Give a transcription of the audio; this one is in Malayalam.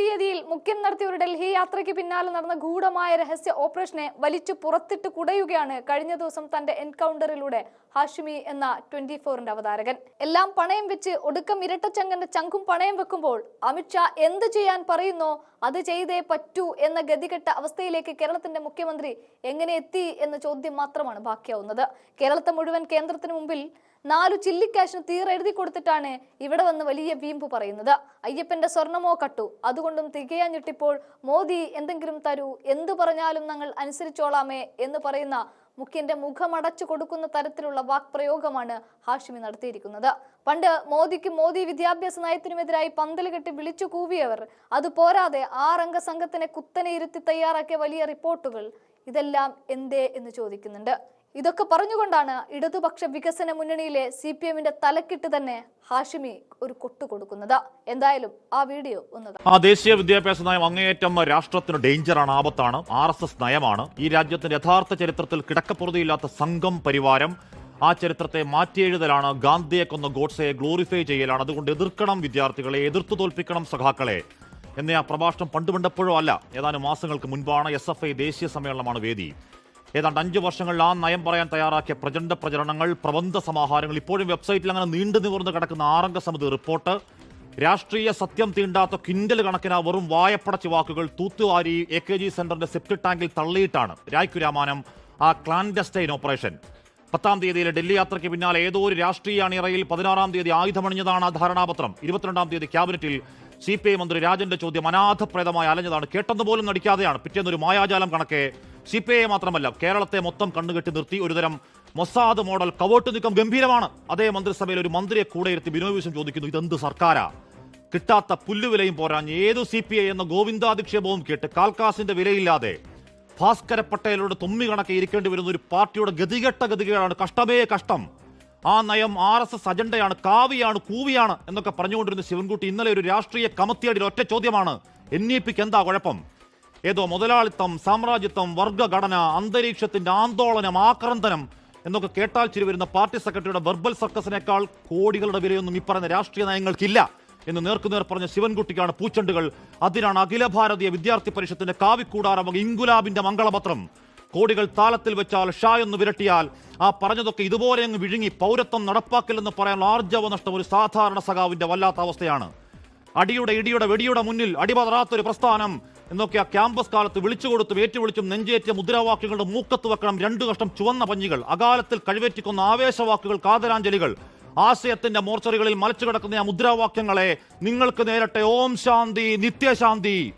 തീയതിയിൽ മുഖ്യം നടത്തിയ ഒരു ഡൽഹി യാത്രയ്ക്ക് പിന്നാലെ നടന്ന ഗൂഢമായ രഹസ്യ ഓപ്പറേഷനെ വലിച്ചു പുറത്തിട്ട് കുടയുകയാണ് കഴിഞ്ഞ ദിവസം തന്റെ എൻകൗണ്ടറിലൂടെ ഹാഷിമി എന്ന ട്വന്റി ഫോറിന്റെ അവതാരകൻ. എല്ലാം പണയം വെച്ച് ഒടുക്കം ഇരട്ടച്ചങ്ങന്റെ ചങ്കും പണയം വെക്കുമ്പോൾ അമിത്ഷാ എന്ത് ചെയ്യാൻ പറയുന്നോ അത് ചെയ്തേ പറ്റൂ എന്ന ഗതികെട്ട അവസ്ഥയിലേക്ക് കേരളത്തിന്റെ മുഖ്യമന്ത്രി എങ്ങനെ എത്തി എന്ന ചോദ്യം മാത്രമാണ് ബാക്കിയാവുന്നത്. കേരളത്തെ മുഴുവൻ കേന്ദ്രത്തിന് മുമ്പിൽ നാലു ചില്ലിക്കാശിന് തീറെഴുതി കൊടുത്തിട്ടാണ് ഇവിടെ വന്ന് വലിയ വീമ്പ് പറയുന്നത്. അയ്യപ്പന്റെ സ്വർണമോ കട്ടു? അതുകൊണ്ടും തികയാഞ്ഞിട്ടിപ്പോൾ മോദി എന്തെങ്കിലും തരൂ? എന്തു പറഞ്ഞാലും ഞങ്ങൾ അനുസരിച്ചോളാമേ എന്ന് പറയുന്ന മുഖ്യന്റെ മുഖമടച്ചു കൊടുക്കുന്ന തരത്തിലുള്ള വാക്പ്രയോഗമാണ് ഹാഷിമി നടത്തിയിരിക്കുന്നത്. പണ്ട് മോദിക്ക് മോദി വിദ്യാഭ്യാസ നയത്തിനുമെതിരായി പന്തൽ കെട്ടി വിളിച്ചു കൂവിയവർ. അത് പോരാതെ ആറംഗ സംഘത്തിനെ കുത്തനെ ഇരുത്തി തയ്യാറാക്കിയ വലിയ റിപ്പോർട്ടുകൾ ഇതെല്ലാം എന്തേ എന്ന് ചോദിക്കുന്നുണ്ട്. ഇതൊക്കെ പറഞ്ഞുകൊണ്ടാണ് ഇടതുപക്ഷ വികസന മുന്നണിയിലെ സി പി എമ്മിന്റെ തലക്കിട്ട് തന്നെ ഹാഷിമി ഒരു കൊട്ടു കൊടുക്കുന്നത്. എന്തായാലും ആ വീഡിയോ ഒന്ന് ആ ദേശീയ വിദ്യാഭ്യാസ നയം അങ്ങേയറ്റം രാഷ്ട്രത്തിന് ഡേഞ്ചറാണ് ആപത്താണ് ആർ എസ് എസ് നയമാണ്. ഈ രാജ്യത്തിന്റെ യഥാർത്ഥ ചരിത്രത്തിൽ കിടക്കപ്പുറതിയില്ലാത്ത സംഘം പരിവാരം ആ ചരിത്രത്തെ മാറ്റിയെഴുതലാണ് ഗാന്ധിയെ കൊന്ന ഗോഡ്സയെ ഗ്ലോറിഫൈ ചെയ്യലാണ്. അതുകൊണ്ട് എതിർക്കണം വിദ്യാർത്ഥികളെ എതിർത്തു തോൽപ്പിക്കണം സഖാക്കളെ. എന്ന ആ പ്രഭാഷണം പണ്ട് അല്ല. ഏതാനും മാസങ്ങൾക്ക് മുൻപാണ് എസ് എഫ് ഐ ദേശീയ സമ്മേളനമാണ് വേദി. ഏതാണ്ട് അഞ്ച് വർഷങ്ങളിൽ ആ നയം പറയാൻ തയ്യാറാക്കിയ പ്രചണ്ഡ പ്രചരണങ്ങൾ പ്രബന്ധ സമാഹാരങ്ങൾ ഇപ്പോഴും വെബ്സൈറ്റിൽ അങ്ങനെ നീണ്ടു നിവർന്ന് കിടക്കുന്ന ആറംഗ സമിതി റിപ്പോർട്ട് രാഷ്ട്രീയ സത്യം തീണ്ടാത്ത കിൻഡൽ കണക്കിന് വെറും വായപ്പടച്ച് വാക്കുകൾ തൂത്തുവാരി എ കെ ജി സെന്ററിന്റെ സെപ്റ്റ് ടാങ്കിൽ തള്ളിയിട്ടാണ് രായ്ക്കു രാമാനം ആ ക്ലാൻഡസ്റ്റൈൻ ഓപ്പറേഷൻ. പത്താം തീയതിയിലെ ഡൽഹി യാത്രയ്ക്ക് പിന്നാലെ ഏതോ ഒരു രാഷ്ട്രീയ അണിയറയിൽ പതിനാറാം തീയതി ആയുധമണിഞ്ഞതാണ് ആ ധാരണാപത്രം. ഇരുപത്തിരണ്ടാം തീയതി ക്യാബിനറ്റിൽ സി പി ഐ മന്ത്രി രാജന്റെ ചോദ്യം അനാഥപ്രേതമായി അലഞ്ഞതാണ്. കേട്ടെന്ന് പോലും നടിക്കാതെയാണ്. പിറ്റേന്നൊരു മായാജാലം കണക്കെ സി പി ഐ മാത്രമല്ല കേരളത്തെ മൊത്തം കണ്ണുകെട്ടി നിർത്തി ഒരുതരം മൊസാദ് മോഡൽ കവോട്ട് നീക്കം ഗംഭീരമാണ്. അതേ മന്ത്രിസഭയിൽ ഒരു മന്ത്രിയെ കൂടെ ഇരുത്തി ബിനോയ് ചോദിക്കുന്നു ഇതെന്ത് സർക്കാരാ? കിട്ടാത്ത പുല്ലുവിലയും പോരാഞ്ഞ് ഏതു സി പി ഐ എന്ന ഗോവിന്ദാധിക്ഷേപവും കേട്ട് കാൽക്കാസിന്റെ വിലയില്ലാതെ ഭാസ്കര പട്ടേലോട് തുമ്മി കണക്കെ ഇരിക്കേണ്ടി വരുന്ന ഒരു പാർട്ടിയുടെ ഗതികെട്ട ഗതികളാണ് കഷ്ടമേ കഷ്ടം. ആ നയം ആർ എസ് എസ് അജണ്ടയാണ് കാവിയാണ് കൂവിയാണ് എന്നൊക്കെ പറഞ്ഞുകൊണ്ടിരുന്ന ശിവൻകുട്ടി ഇന്നലെ ഒരു രാഷ്ട്രീയ കമത്തിയടിയിൽ ഒറ്റ ചോദ്യമാണ്. എൻ ഇ പിക്ക് എന്താ കുഴപ്പം? ഏതോ മുതലാളിത്തം സാമ്രാജ്യത്വം വർഗഘടന അന്തരീക്ഷത്തിന്റെ ആന്തോളനം ആക്രന്തനം എന്നൊക്കെ കേട്ടാൽ ചിരി വരുന്ന പാർട്ടി സെക്രട്ടറിയുടെ വെർബൽ സർക്കസിനേക്കാൾ കോടികളുടെ വിലയൊന്നും ഈ രാഷ്ട്രീയ നയങ്ങൾക്കില്ല എന്ന് നേർക്കുനേർ പറഞ്ഞ ശിവൻകുട്ടിക്കാണ് പൂച്ചണ്ടുകൾ. അതിനാണ് അഖില ഭാരതീയ വിദ്യാർത്ഥി പരിഷത്തിന്റെ കാവിക്കൂടാരമ ഇംഗുലാബിന്റെ മംഗളപത്രം. കോടികൾ താളത്തിൽ വെച്ചാൽ ഷാ എന്ന് വിരട്ടിയാൽ ആ പറഞ്ഞതൊക്കെ ഇതുപോലെ അങ്ങ് വിഴുങ്ങി പൗരത്വം നടപ്പാക്കില്ലെന്ന് പറയാൻ ആർജവ നഷ്ടം ഒരു സാധാരണ സഖാവിന്റെ വല്ലാത്ത അവസ്ഥയാണ്. അടിയുടെ ഇടിയുടെ വെടിയുടെ മുന്നിൽ അടിപതറാത്തൊരു പ്രസ്ഥാനം എന്നൊക്കെ ആ ക്യാമ്പസ് കാലത്ത് വിളിച്ചു കൊടുത്തും ഏറ്റുവിളിച്ചും നെഞ്ചേറ്റ മുദ്രാവാക്യങ്ങളുടെ മൂക്കത്ത് വെക്കണം രണ്ടു കഷ്ടം ചുവന്ന പഞ്ഞികൾ അകാലത്തിൽ കഴിവേറ്റിക്കുന്ന ആവേശവാക്കുകൾ കാതരാഞ്ജലികൾ ആശയത്തിന്റെ മോർച്ചറികളിൽ മലച്ചു കിടക്കുന്ന ആ മുദ്രാവാക്യങ്ങളെ നിങ്ങൾക്ക് നേരട്ടെ. ഓം ശാന്തി നിത്യശാന്തി.